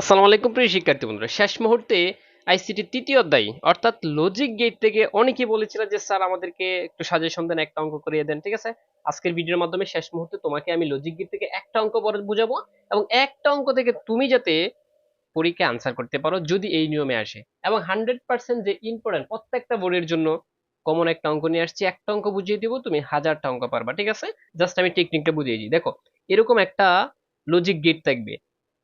আসসালামু আলাইকুম প্রিয় শিক্ষার্থী বন্ধুরা, শেষ মুহূর্তে আইসিটি তৃতীয় অধ্যায়, অর্থাৎ লজিক গেট থেকে অনেকে বলেছিল যে, স্যার, আমাদেরকে একটু সাজেশন দেন, একটা অঙ্ক করিয়ে দেন। ঠিক আছে? আজকের ভিডিওর মাধ্যমে শেষ মুহূর্তে তোমাকে আমি লজিক গেট থেকে একটা অঙ্ক পরে বুঝাবো এবং একটা অঙ্ক থেকে তুমি যাতে পরীক্ষায় আনসার করতে পারো যদি এই নিয়মে আসে। এবং হান্ড্রেড পার্সেন্ট যে ইম্পর্টেন্ট প্রত্যেকটা বোর্ডের জন্য কমন একটা অঙ্ক নিয়ে আসছি, একটা অঙ্ক বুঝিয়ে দিব, তুমি হাজারটা অঙ্ক পারবা। ঠিক আছে? জাস্ট আমি টেকনিকটা বুঝিয়ে দিই। দেখো, এরকম একটা লজিক গেট থাকবে।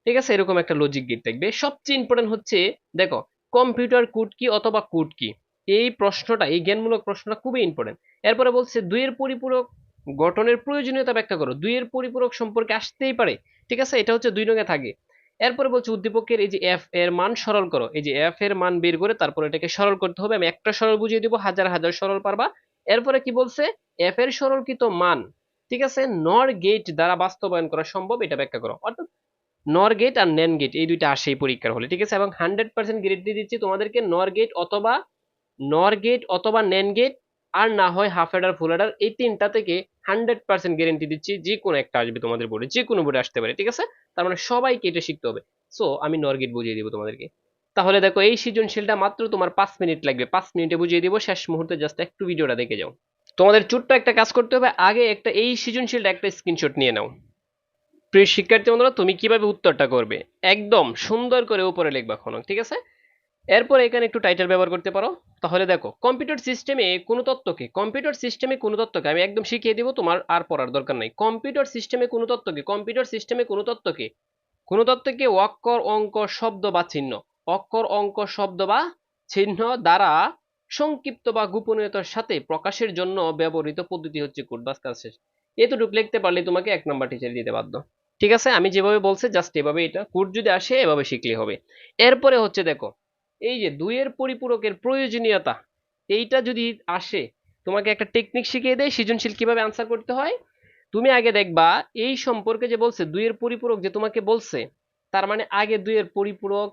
ঠিক আছে? এরকম একটা লজিক গেট থাকবে। সবচেয়ে ইম্পর্টেন্ট হচ্ছে, দেখো কম্পিউটার কোড কি অথবা কোড কি? এই প্রশ্নটা, এই জ্ঞানমূলক প্রশ্নটা খুবই ইম্পর্টেন্ট এরপরে বলছে, দুইয়ের পরিপূরক গঠনের প্রয়োজনীয়তা ব্যাখ্যা করো। দুইয়ের পরিপূরক সম্পর্কে আসতেই পারে। ঠিক আছে? এটা হচ্ছে দুই রঙে থাকে। এরপরে বলছে, উদ্দীপকের এই যে এফ এর মান সরল করো। এই যে এফ এর মান বের করে তারপর এটাকে সরল করতে হবে। আমি একটা সরল বুঝিয়ে দিব, হাজার হাজার সরল পারবা। এরপরে কি বলছে? এফ এর সরলকৃত মান, ঠিক আছে? নর গেট দ্বারা বাস্তবায়ন করা সম্ভব, এটা ব্যাখ্যা করো। অর্থাৎ নর গেট আর ন্যান গেট এই দুইটা আসেই পরীক্ষার হলে, ঠিক আছে? এবং হান্ড্রেড পার্সেন্ট গ্রেড দিয়ে দিচ্ছি, তোমাদেরকে নর গেট অথবা নর গেট অথবা ন্যান গেট আর না হয় হাফ হেডার ফুল হেডার এই তিনটা থেকে হান্ড্রেড পার্সেন্ট গ্যারেন্টি দিচ্ছি যে কোনো একটা আসবে তোমাদের বোর্ডে যে কোনো বোর্ডে আসতে পারে, ঠিক আছে? তার মানে সবাইকে এটা শিখতে হবে। সো আমি নর গেট বুঝিয়ে দিব তোমাদেরকে। তাহলে দেখো, এই সৃজনশীলটা মাত্র তোমার পাঁচ মিনিট লাগবে, পাঁচ মিনিটে বুঝিয়ে দিব, শেষ মুহূর্তে জাস্ট একটু ভিডিওটা দেখে যাও। তোমাদের ছোট্ট একটা কাজ করতে হবে, আগে একটা এই সৃজনশীলটা একটা স্ক্রিনশট নিয়ে নাও। প্রিয় শিক্ষার্থী বন্ধুরা, তুমি কীভাবে উত্তরটা করবে? একদম সুন্দর করে উপরে লিখবা কোনো ঠিক আছে? এরপর এখানে একটু টাইটেল ব্যবহার করতে পারো। তাহলে দেখো কম্পিউটার সিস্টেমে কোনো তত্ত্বকে কম্পিউটার সিস্টেমে কোনো তত্ত্বকে আমি একদম শিখিয়ে দিব, তোমার আর পড়ার দরকার নাই। কম্পিউটার সিস্টেমে কোনো তত্ত্বকে কম্পিউটার সিস্টেমে কোনো তত্ত্বকে কোনো তত্ত্বকে অক্ষর অঙ্ক শব্দ বা চিহ্ন অক্ষর অঙ্ক শব্দ বা চিহ্ন দ্বারা সংক্ষিপ্ত বা গোপনীয়তার সাথে প্রকাশের জন্য ব্যবহৃত পদ্ধতি হচ্ছে কোড কাজ শেষ। এতটুকু লিখতে পারলে তোমাকে এক নাম্বার টিচার দিতে বাধ্য। ঠিক আছে? আমি যেভাবে বলছি জাস্ট এভাবে এটা। কোড যদি আসে, এভাবে শিখলে হবে। এরপরে হচ্ছে দেখো, এই যে দুইয়ের পরিপূরকের প্রয়োজনীয়তা, এইটা যদি আসে, তোমাকে একটা টেকনিক শিখিয়ে দেয়, সৃজনশীল কীভাবে আনসার করতে হয়? তুমি আগে দেখবা, এই সম্পর্কে যে বলছে, দুইয়ের পরিপূরক যে তোমাকে বলছে, তার মানে আগে দুইয়ের পরিপূরক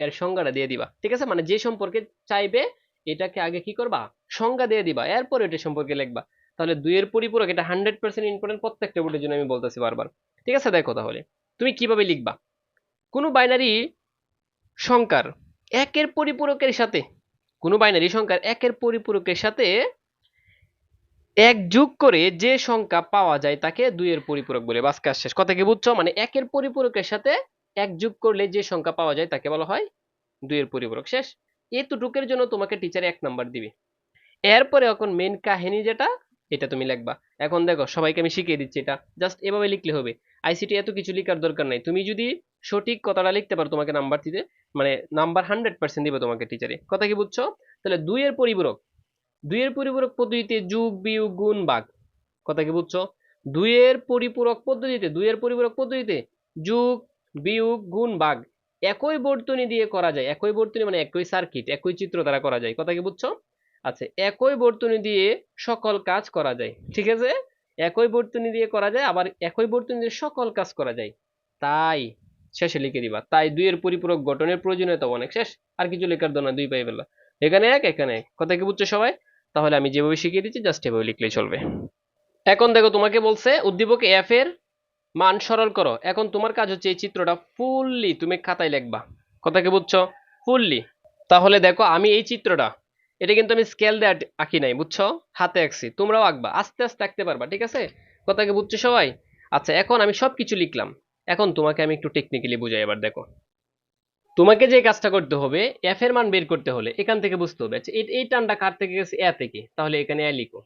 এর সংজ্ঞাটা দিয়ে দিবা। ঠিক আছে? মানে যে সম্পর্কে চাইবে, এটাকে আগে কি করবা? সংজ্ঞা দিয়ে দিবা। এরপর এটা সম্পর্কে লিখবা। তাহলে দুইয়ের পরিপূরক এটা হান্ড্রেড পার্সেন্ট ইম্পর্টেন্ট প্রত্যেকটা বোর্ডের জন্য আমি বলতেছি বারবার। ঠিক আছে? দেখো তাহলে। তুমি কীভাবে লিখবা? কোনো বাইনারি সংখ্যার একের পরিপূরকের সাথে, কোনো বাইনারি সংখ্যার একের পরিপূরকের সাথে এক যোগ করে যে সংখ্যা পাওয়া যায় তাকে দুইয়ের পরিপূরক বলে। বাস কাজ শেষ। কথা কি বুঝছ? মানে একের পরিপূরকের সাথে এক যোগ করলে যে সংখ্যা পাওয়া যায় তাকে বলা হয় দুইয়ের পরিপূরক। শেষ। এতটুকের জন্য তোমাকে টিচার এক নাম্বার দিবে। এরপরে এখন মেন কাহিনী যেটা এটা তুমি লিখবা। এখন দেখো, সবাইকে আমি শিখিয়ে দিচ্ছি এটা। জাস্ট এভাবে লিখলে হবে। আইসিটি এত কিছু লিখার দরকার নাই। তুমি যদি সঠিক কথাটা লিখতে পারো তোমাকে নাম্বার দিতে মানে নাম্বার হান্ড্রেড পার্সেন্ট দিবে তোমাকে টিচারে কথা কি বুঝছ? তাহলে দুইয়ের পরিপূরক। দুইয়ের পরিপূরক পদ্ধতিতে যুগ, বিয়োগ, গুণ বাঘ কথা কি বুঝছ? দুইয়ের পরিপূরক পদ্ধতিতে, দুইয়ের পরিপূরক পদ্ধতিতে যুগ, বিয়োগ, গুণ ভাগ একই বর্তনী দিয়ে করা যায়। একই বর্তনী মানে একই সার্কিট একই চিত্র দ্বারা করা যায়। কথা কি বুঝছ? আচ্ছা একই বর্তনী দিয়ে সকল কাজ করা যায়, ঠিক আছে? একই বর্তনী দিয়ে করা যায়, আবার একই বর্তনী দিয়ে সকল কাজ করা যায়। তাই শেষে লিখে দিবা। তাই দুইয়ের পরিপূরক গঠনের প্রয়োজনীয়তা অনেক শেষ, আর কিছু লেখার দরকার দুই পাই ফেলা এখানে এক এখানে এক। কথা কি বুঝছ সবাই? তাহলে আমি যেভাবে শিখিয়ে দিচ্ছি জাস্ট এভাবে লিখলেই চলবে। এখন দেখো তোমাকে বলছে, উদ্দীপক এফ এর মান সরল করো। এখন তোমার কাজ হচ্ছে এই চিত্রটা ফুললি তুমি খাতায় লিখবা। কথা কি বুঝছ? ফুললি। তাহলে দেখো আমি এই চিত্রটা এটা কিন্তু আমি স্কেল দিয়ে আঁকি নাই, বুঝছ? হাতে আঁকছি, তোমরাও আঁকবা, আস্তে আস্তে আঁকতে পারবা, ঠিক আছে? কথা কি বুঝছ সবাই? আচ্ছা এখন আমি সবকিছু লিখলাম। এখন তোমাকে আমি একটু টেকনিক্যালি বুঝাই, এবার দেখো। তোমাকে যে কাজটা করতে হবে এফ এর মান বের করতে হলে এখান থেকে বুঝতে হবে আচ্ছা এই টানটা কার থেকে গেছে? এ থেকে, তাহলে এখানে এ লিখো।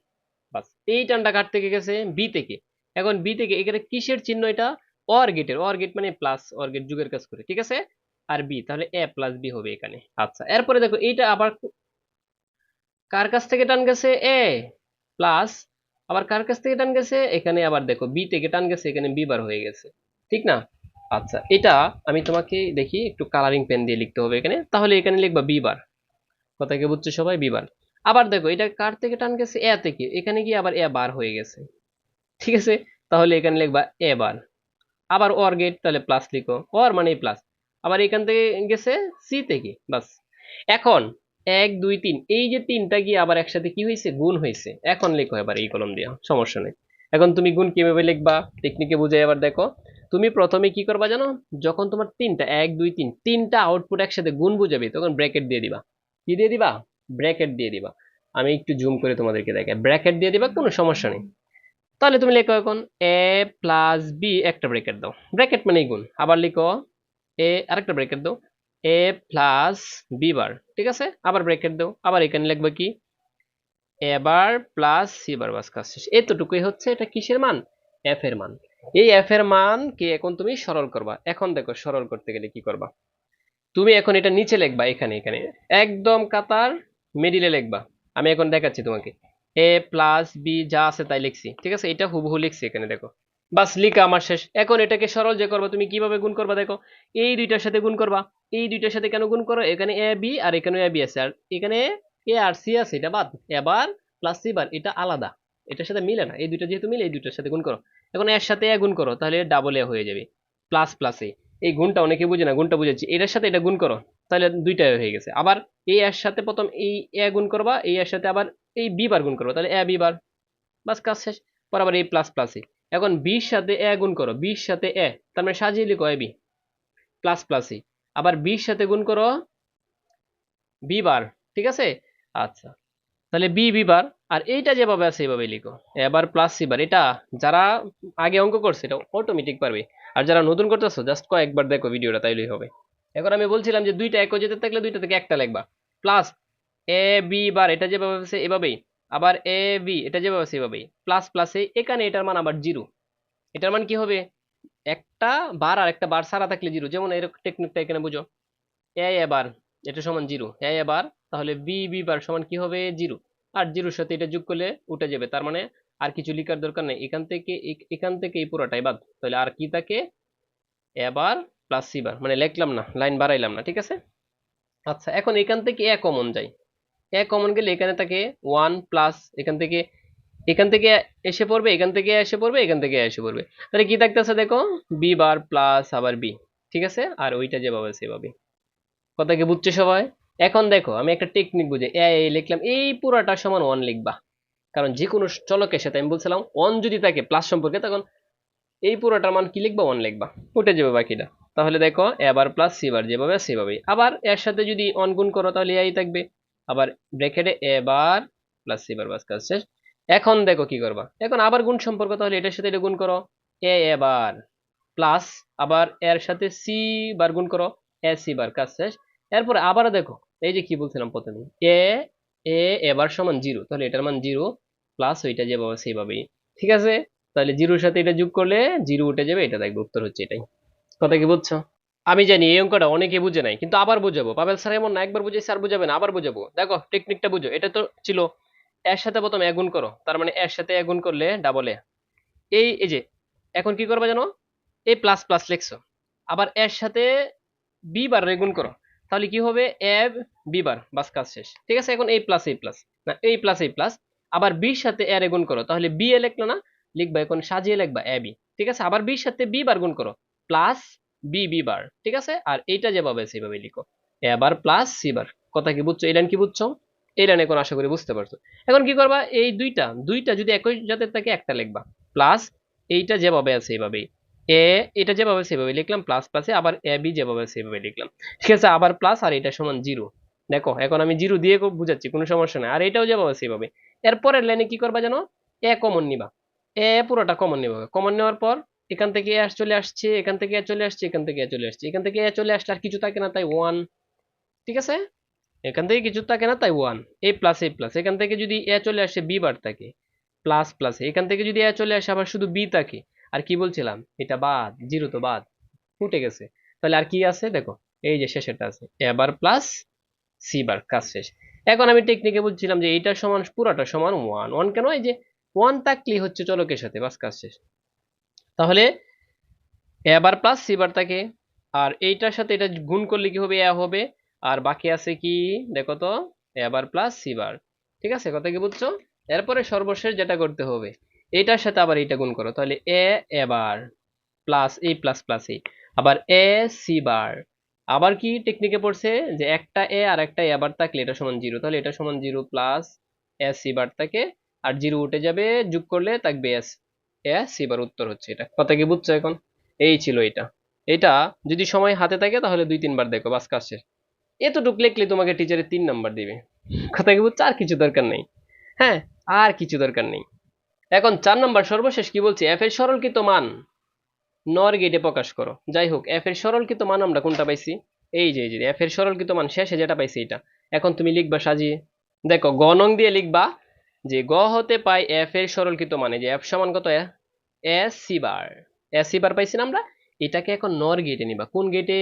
বাস, এই টানটা কার থেকে গেছে? বি থেকে। এখন বি থেকে, এখানে কিসের চিহ্ন এটা? অর গেটের অর গেট মানে প্লাস অর গেট যুগের কাজ করে, ঠিক আছে? আর বি তাহলে এ প্লাস বি হবে এখানে। আচ্ছা এরপরে দেখো, এইটা আবার কার কাছ থেকে টান গেছে? এ প্লাস আবার কার কাছ থেকে টান গেছে? এখানে আবার দেখো বি থেকে টান গেছে, এখানে বি বার হয়ে গেছে। ঠিক না? আচ্ছা এটা আমি তোমাকে দেখি, একটু কালারিং পেন দিয়ে লিখতে হবে এখানে। তাহলে এখানে লিখবা বি বার। কথা বুঝছ সবাই? B bar. আবার দেখো, এটা কার থেকে টান গেছে? এ থেকে। এখানে গিয়ে আবার এ বার হয়ে গেছে। ঠিক আছে? তাহলে এখানে লিখবা এ বার। আবার অর গেট তাহলে প্লাস লিখো। অর মানে প্লাস আবার এখান থেকে গেছে সি থেকে, বাস। এখন এক, দুই, তিন। এই যে তিনটা গিয়ে আবার একসাথে কি হয়েছে? গুণ হয়েছে। এখন লেখো এবার এই কলম দিয়ে, সমস্যা নেই। এখন তুমি গুণ কীভাবে লিখবা? টেকনিকে বুঝে এবার দেখো। তুমি প্রথমে কি করবা জানো? যখন তোমার তিনটা, এক, দুই, তিন, তিনটা আউটপুট একসাথে গুণ বুঝাবে, তখন ব্র্যাকেট দিয়ে দিবা। কি দিয়ে দিবা? ব্র্যাকেট দিয়ে দিবা। আমি একটু জুম করে তোমাদেরকে দেখাই। ব্র্যাকেট দিয়ে দিবা, কোনো সমস্যা নেই। তাহলে তুমি লেখো এখন এ প্লাস বি একটা ব্র্যাকেট দাও। ব্র্যাকেট মানেই গুণ। আবার লিখো এ আরেকটা ব্র্যাকেট দাও। এ প্লাস বি বার ঠিক আছে? আবার ব্র্যাকেট দাও আবার এখানে লিখবে কি? এবার প্লাস সি বার বাস কাজ শেষ। এতটুকুই হচ্ছে এটা কিসের মান? এফ এর মান। এই এফ এর মান কি এখন তুমি সরল করবা। এখন দেখো, সরল করতে গেলে কি করবা? তুমি এখন এটা নিচে লিখবা, এখানে এখানে। একদম কাতার মিডিলে লিখবা। আমি এখন দেখাচ্ছি তোমাকে। এ প্লাস বি যা আছে তাই লিখছি, ঠিক আছে? এটা হুবহু লিখছি এখানে, দেখো। বাস, লিখা আমার শেষ। এখন এটাকে সরল যে করবা, তুমি কীভাবে গুণ করবা, দেখো? এই দুইটার সাথে গুণ করবা। এই দুইটার সাথে কেন গুণ করো? এখানে এ বি আর এখানে এ বি আছে। আর এখানে এ আর সি আছে, এটা বাদ। এবার প্লাস সি বার, এটা আলাদা। এটার সাথে মিলে না। এই দুইটা যেহেতু মিলে, এই দুইটার সাথে গুণ করো। এখন এর সাথে এ গুণ করো, তাহলে ডাবল এ হয়ে যাবে। প্লাস প্লাস এ এই গুণটা অনেকে বুঝে না, গুণটা বুঝেছি এটার সাথে এটা গুণ করো, তাহলে দুইটা হয়ে গেছে। আবার এই এর সাথে প্রথম এই এ গুণ করবা এই এর সাথে আবার এই বি বার গুণ করব। তাহলে এ বি বার। বাস, কাজ শেষ। পর আবার এই প্লাস প্লাস এ এখন বির সাথে এ গুণ করো। বির সাথে এ তার মানে সাজিয়ে লিখো A B plus plus A আবার বির সাথে গুণ করো বি বার ঠিক আছে? আচ্ছা তাহলে বি বি বার আর এইটা যেভাবে আছে এইভাবে লিখো। এবার প্লাস সি বার এটা যারা আগে অঙ্ক করছে, এটা অটোমেটিক পারবে। আর যারা নতুন করতেছো জাস্ট কয়েকবার দেখো ভিডিওটা, তাইলেই হবে। এখন আমি বলছিলাম যে দুইটা একই যেতে থাকলে দুইটা থেকে একটা লিখবা। প্লাস এ বি বার এটা যেভাবে আছে এভাবেই। আবার এ বি এটা যেভাবে আছে এভাবেই। প্লাস প্লাসে এখানে এটার মান আবার জিরো এটার মান কি হবে? একটা বার আর একটা বার সারা থাকলে জিরো। যেমন এরকম টেকনিকটা এখানে বুঝো। এ এবার এটা সমান জিরো। এ এবার তাহলে বি বি বার সমান কি হবে? জিরো। আর জিরোর সাথে এটা যোগ করলে উঠে যাবে। তার মানে আর কিছু লিখার দরকার নেই। এখান থেকে এখান থেকে এই পুরোটাই বাদ। তাহলে আর কি থাকে? এবার প্লাস সি বার। মানে লিখলাম না, লাইন বাড়াইলাম না, ঠিক আছে? আচ্ছা এখন এখান থেকে এ কমন যাই। এ কমন গেলে এখানে থাকে ওয়ান প্লাস এখান থেকে এখান থেকে এসে পড়বে, এখান থেকে এসে পড়বে, এখান থেকে এসে পড়বে। তাহলে কি থাকতেছে দেখো? বি বার প্লাস আবার বি ঠিক আছে? আর ওইটা যেভাবে সেভাবে। কথা কি বুঝছ সবাই? এখন দেখো, আমি একটা টেকনিক বুঝে এ লিখলাম, এই পুরাটা সমান ওয়ান লিখবা। কারণ যে কোনো চলকের সাথে আমি বলছিলাম ওয়ান যদি থাকে প্লাস সম্পর্কে, তখন এই পুরোটার মান কি লিখবা? ওয়ান লিখবা। উঠে যাবে বাকিটা। তাহলে দেখো এবার প্লাস সিবার যেভাবে সেভাবে আবার এর সাথে যদি অন গুণ করো, তাহলে এই থাকবে। আবার ব্র্যাকেটে এবার প্লাস সিবার বাস কাজ শেষ। এখন দেখো কি করবা। এখন আবার গুণ সম্পর্ক, তাহলে এটার সাথে এটা গুণ করো। এ এবার প্লাস আবার এর সাথে সি বার গুণ করো। এ সি বার কাজ শেষ। এরপরে আবার দেখো, এই যে কি বলছিলাম প্রথমে। এ এ এবার সমান জিরো তাহলে এটার মান জিরো প্লাস ওইটা যেভাবে সেইভাবেই ঠিক আছে? তাহলে জিরোর সাথে এটা যোগ করলে জিরো উঠে যাবে, এটা দেখবে উত্তর হচ্ছে এটাই। কথা কি বুঝছ? আমি জানি এই অঙ্কটা অনেকে বুঝে নাই, কিন্তু আবার বুঝাবো। পাবেল স্যার এমন না, একবার বুঝে স্যার বুঝাবে না, আবার বুঝাবো। দেখো টেকনিকটা বুঝো। এটা তো ছিল এর সাথে প্রথমে এগুণ করো। তার মানে এর সাথে এগুণ করলে ডাবল এ। এই এই যে, এখন কি করবে জানো? এ প্লাস প্লাস লিখছো। আবার এর সাথে বি বার রেগুণ করো। তাহলে কি হবে? এ বি বার, বাস কাজ শেষ। ঠিক আছে? এখন এই প্লাস এই প্লাস না, এই প্লাস এই প্লাস আবার বির সাথে এ রেগুণ করো। তাহলে বি এ লিখলো না, লিখবা এখন সাজিয়ে লিখবা এ বি ঠিক আছে? আবার বির সাথে বি বার গুণ করো। Plus B B bar. ঠিক আছে? আর এইটা যেভাবে সেভাবে লিখো। এবার প্লাস সি বার। কথা কি বুঝছ? এই লাইন কি বুঝছ? এই লাইন এখন আশা করি বুঝতে পারছ। এখন কি করবা? এই দুইটা দুইটা যদি একই জাতের থাকে একটা লিখবা। প্লাস এইটা যেভাবে আছে এইভাবেই। এ এটা যেভাবে সেভাবে লিখলাম প্লাস প্লাসে আবার এ বি যেভাবে সেভাবে লিখলাম। ঠিক আছে, আবার প্লাস আর এটা সমান জিরো দেখো, এখন আমি জিরো দিয়ে বুঝাচ্ছি, কোনো সমস্যা নাই। আর এটাও যেভাবে সেভাবে এরপরের লাইনে কি করবা জানো? এ কমন নিবা। এ পুরোটা কমন নিবা। কমন নেওয়ার পর এখান থেকে এ চলে আসছে, এখান থেকে এ চলে আসছে, এখান থেকে এ চলে আসছে। এখান থেকে এ চলে আসলে আর কিছু থাকে না, তাই ওয়ান ঠিক আছে? এখান থেকে কিছু থাকে না, তাই one A plus A plus এখান থেকে যদি এ চলে আসে বি বার থাকে। প্লাস প্লাস এখান থেকে যদি এ চলে আসে, আবার শুধু বি থাকে। আর কি বলছিলাম? এটা বাদ জিরো তো বাদ। ফুটে গেছে। তাহলে আর কি আছে? দেখো, এই যে শেষেরটা আছে। এবার প্লাস সি বার, কাজ শেষ। এখন আমি টেকনিকে বলছিলাম যে এইটার সমান, পুরোটা সমান ওয়ান ওয়ান কেন? এই যে ওয়ান থাকলেই হচ্ছে চলকের সাথে, বাস কাজ শেষ। তাহলে এবার প্লাস সি বার থাকে। আর এইটার সাথে এটা গুণ করলে কি হবে? এ হবে আর বাকি আছে কি? দেখো তো এবার প্লাস সি বার। ঠিক আছে, কথা কি বুঝছ? এরপরে সর্বশেষ যেটা করতে হবে, এটার সাথে আবার এইটা গুণ করো। তাহলে এ এবার প্লাস এই প্লাস প্লাস এই। আবার এ, সি বার। আবার কি টেকনিকে পড়ছে? যে একটা এ আর একটা এ আবার থাকলে এটা সমান জিরো তাহলে এটা সমান zero plus A, C bar থাকে। আর জিরো উঠে যাবে, যোগ করলে থাকবে এস। এ, সি বার উত্তর হচ্ছে এটা। কথা কি বুঝছ এখন? এই ছিল এটা। এটা যদি সময় হাতে থাকে তাহলে দুই তিনবার দেখো, বাস কাজ এতটুকু লিখলে তোমাকে টিচারে তিন নাম্বার দিবে। কথা কি বুঝছ আর কিছু দরকার নেই। হ্যাঁ আর কিছু দরকার নেই। এখন চার নাম্বার সর্বশেষ কি বলছি? এফ এর সরলকৃত মান। নর গেটে প্রকাশ করো। যাই হোক এফ এর সরলকৃত মান আমরা কোনটা পাইছি? এই যে, এই এফ এর সরলকৃত মান শেষে যেটা পাইছি এটা। এখন তুমি লিখবা সাজিয়ে। দেখো, গ নং দিয়ে লিখবা যে, গ হতে পাই এফ এর সরলকৃত মানে যে এফ সমান কত? S C bar S C bar পাইছি না আমরা? এটাকে এখন নর গেটে নিবা। কোন গেটে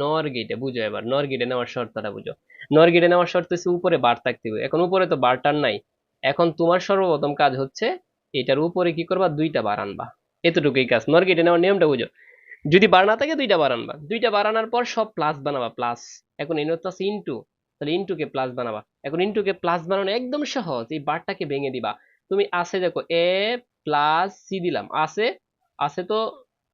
নর গেটে বুঝো এবার। নর গেটে নেওয়ার শর্তটা বুঝো। নর গেটে নেওয়ার শর্ত হচ্ছে উপরে বার থাকতে হবে এখন উপরে তো বারটার নাই। এখন তোমার সর্বপ্রথম কাজ হচ্ছে এটার উপরে কি করবা? দুইটা বার আনবা। এতটুকুই কাজ। নর গেটে নেওয়ার নিয়মটা বুঝো। যদি বার না থাকে, দুইটা বার আনবা। দুইটা বার আনার পর সব প্লাস বানাবা প্লাস এখন তো আছে ইনটু তাহলে ইনটুকে প্লাস বানাবা। এখন ইনটুকে প্লাস বানানো একদম সহজ। এই বারটাকে ভেঙে দিবা। তুমি আছে দেখো এ প্লাস সি দিলাম। আছে? আছে তো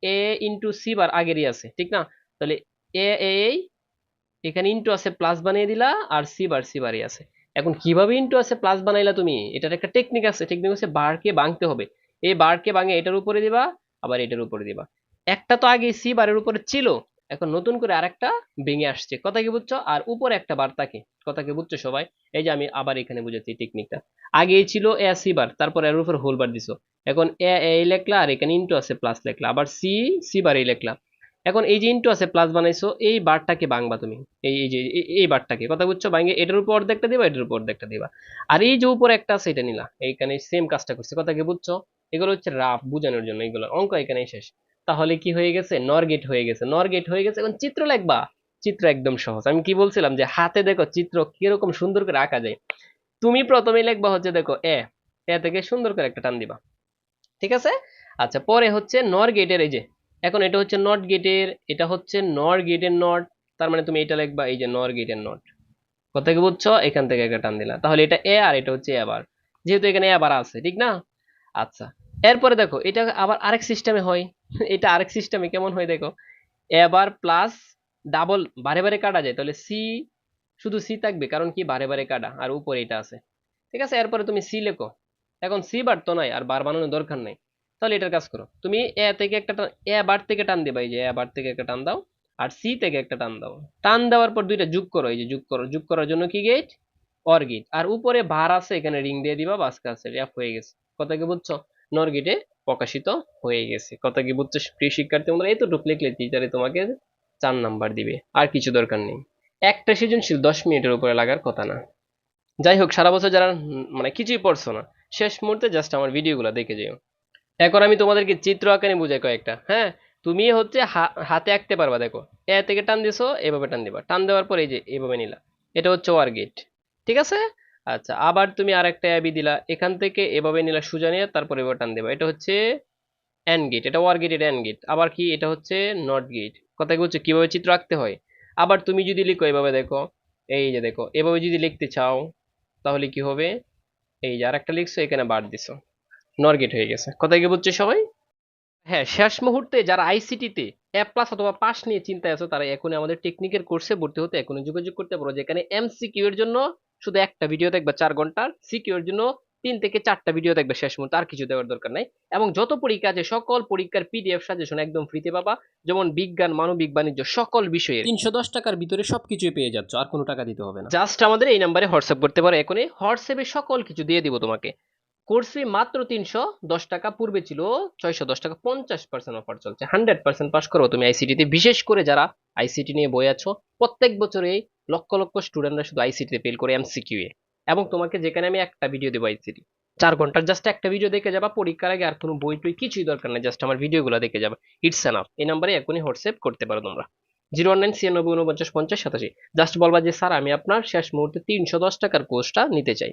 এ ইন্টু সি বার আগেরই আছে, ঠিক না? তাহলে এ এই এখানে ইন্টু আছে প্লাস বানিয়ে দিলা আর সি বার সি বারই আছে। এখন কীভাবে ইন্টু আছে প্লাস বানাইলা তুমি? এটার একটা টেকনিক আছে টেকনিক হচ্ছে বারকে ভাঙতে হবে। এই বারকে ভাঙে এটার উপরে দিবা, আবার এটার উপরে দিবা। একটা তো আগে সি বারের উপরে ছিল এখন নতুন করে আরেকটা ভেঙে আসছে। কথা কি বুঝছ? আর উপরে একটা বার থাকে কথা কি বুঝছ সবাই? এই যে আমি আবার এখানে বুঝাচ্ছি টেকনিকটা আগেই ছিল এ সি বার, তারপর এর উপর হোল বার দিছো। এখন এ এই লেখলা আর এখানে ইন্টু আছে প্লাস লেখলা। আবার সি সি বার এই লেখলা। এখন এই যে ইন্টু আছে প্লাস বানাইছো, এই বারটাকে ভাঙবা তুমি। এই এই যে, এই- এই বারটাকে। কথা বুঝছ? ভাঙে এটার উপর অর্ধেকটা দিবা, এটার উপর অর্ধেকটা দিবা। আর এই যে উপরে একটা আছে, এটা নিলা। এইখানে সেম কাজটা করছে। কথা কি বুঝছ? এগুলো হচ্ছে রাফ বোঝানোর জন্য এগুলো অঙ্ক এখানেই শেষ। তাহলে কি হয়ে গেছে? নর গেট হয়ে গেছে। নর গেট হয়ে গেছে এখন চিত্র লিখবা। চিত্র একদম সহজ। আমি কি বলছিলাম যে হাতে দেখো চিত্র কীরকম সুন্দর করে আঁকা যায়। তুমি প্রথমে লিখবা হচ্ছে দেখো এ। এ থেকে সুন্দর করে একটা টান দিবা। ঠিক আছে? আচ্ছা পরে হচ্ছে নর গেটের এই যে, এখন এটা হচ্ছে নট গেটের এটা হচ্ছে নর গেটের নট তার মানে তুমি এটা লিখবা এই যে নর গেটের নট কথা কি বুঝছ? এখান থেকে একটা টান দিলা। তাহলে এটা এ আর এটা হচ্ছে আবার যেহেতু এখানে আবার আছে, ঠিক না? আচ্ছা এরপরে দেখো, এটা আবার আরেক সিস্টেমে হয়। এটা আরেক সিস্টেমে কেমন হয় দেখো? এবার প্লাস ডাবল বারে বারে কাটা যায়, তাহলে সি শুধু সি থাকবে, কারণ কি? বারে বারে কাটা, আর উপরে এটা আছে। ঠিক আছে? এরপরে তুমি সি লেখো। এখন সি বার তো নাই, আর বার বানানোর দরকার নাই। তাহলে এটার কাজ করো, তুমি এ থেকে একটা এ বার থেকে টান দিবা, এই যে এ বার থেকে একটা টান দাও, আর সি থেকে একটা টান দাও। টান দেওয়ার পর দুইটা যোগ করো, এই যে যোগ করো। যোগ করার জন্য কি গেট অর গেট আর উপরে ভার আছে, এখানে রিং দিয়ে দিবা, বাস কাজ হয়ে গেছে। কথা কি বুঝছ? নর গেটে প্রকাশিত হয়ে গেছে। কথা কি বুঝছ? প্রিয় শিক্ষার্থী তোমরা এতটুকু লিখলে টিচারে তোমাকে চার নাম্বার দিবে। আর কিছু দরকার নেই। একটা সৃজনশীল দশ মিনিটের উপরে লাগার কথা না। যাই হোক, সারা বছর যারা মানে কিছুই পড়ছো না, শেষ মুহূর্তে জাস্ট আমার ভিডিওগুলো দেখে যেও। এখন আমি তোমাদেরকে চিত্র আঁকানি বুঝাই কয়েকটা। হ্যাঁ তুমি হচ্ছে হাতে আঁকতে পারবা, দেখো। এ থেকে টান দিছো, এভাবে টান দিবা। টান দেওয়ার পর এই যে, এভাবে নিলা। এটা হচ্ছে ওয়ার গেট ঠিক আছে? আচ্ছা আবার তুমি আরেকটা অ্যাবি দিলা, এখান থেকে এভাবে নিলা সোজা নিয়ে তারপর এভাবে টান দিবা। এটা হচ্ছে অ্যান গেট এটা ওয়ার গেট এটা অ্যান গেট আবার কি, এটা হচ্ছে নট গেট কথা হচ্ছে কীভাবে চিত্র আঁকতে হয়? আবার তুমি যদি লিখো এভাবে দেখো, এই যে দেখো, এভাবে যদি লিখতে চাও, তাহলে কি হবে? এই যে আরেকটা লিখছো, এখানে বার দিছো। নর গেট হয়ে গেছে। কোথায় কি বুঝছ সবাই? হ্যাঁ শেষ মুহূর্তে যারা আইসিটিতে এ প্লাস অথবা পাস নিয়ে চিন্তায় আছো, তারা এখনই আমাদের টেকনিকের কোর্সে ভর্তি হতে এখনই যোগাযোগ করতে পারো, যেখানে এমসিকিউ এর জন্য শুধু একটা ভিডিও দেখবে চার ঘণ্টার সিকিউর জন্য তিন থেকে চারটা ভিডিও দেখবে শেষ মুহূর্তে আর কিছু দেওয়ার দরকার নাই। এবং যত পরীক্ষা আছে সকল পরীক্ষার পিডিএফ সাজেশন একদম ফ্রিতে পাবা। যেমন বিজ্ঞান মানবিক বাণিজ্য সকল বিষয়ে তিনশো দশ টাকার ভিতরে সবকিছুই পেয়ে যাচ্ছ আর কোনো টাকা দিতে হবে না। জাস্ট আমাদের এই নাম্বারে হোয়াটসঅ্যাপ করতে পারো এখনই। হোয়াটসঅ্যাপে সকল কিছু দিয়ে দিব তোমাকে। কোর্স মাত্র তিনশো দশ টাকা পূর্বে ছিল ছয়শো দশ টাকা পঞ্চাশ পার্সেন্ট অফার চলছে। হান্ড্রেড পার্সেন্ট পাস করো তুমি আইসিটিতে বিশেষ করে যারা আইসিটি নিয়ে বই আছো, প্রত্যেক বছরে লক্ষ লক্ষ স্টুডেন্টরা শুধু আইসিটিতে ফেল করে এমসিকিউ এ। এবং তোমাকে যেখানে আমি একটা ভিডিও দেবো আইসিটি চার ঘণ্টার জাস্ট একটা ভিডিও দেখে যাবা, পরীক্ষার আগে আর কোনো বই টই কিছুই দরকার নেই জাস্ট আমার ভিডিওগুলো দেখে যাবে। ইটস এনাফ এই নাম্বারে এখনই হোয়াটসঅ্যাপ করতে পারো তোমরা। জিরো ওয়ান নাইন, ছিয়ানব্বই উনপঞ্চাশ পঞ্চাশ, সাতাশি। জাস্ট বলবা যে, স্যার, আমি আপনার শেষ মুহূর্তে তিনশো দশ টাকার কোর্সটা নিতে চাই।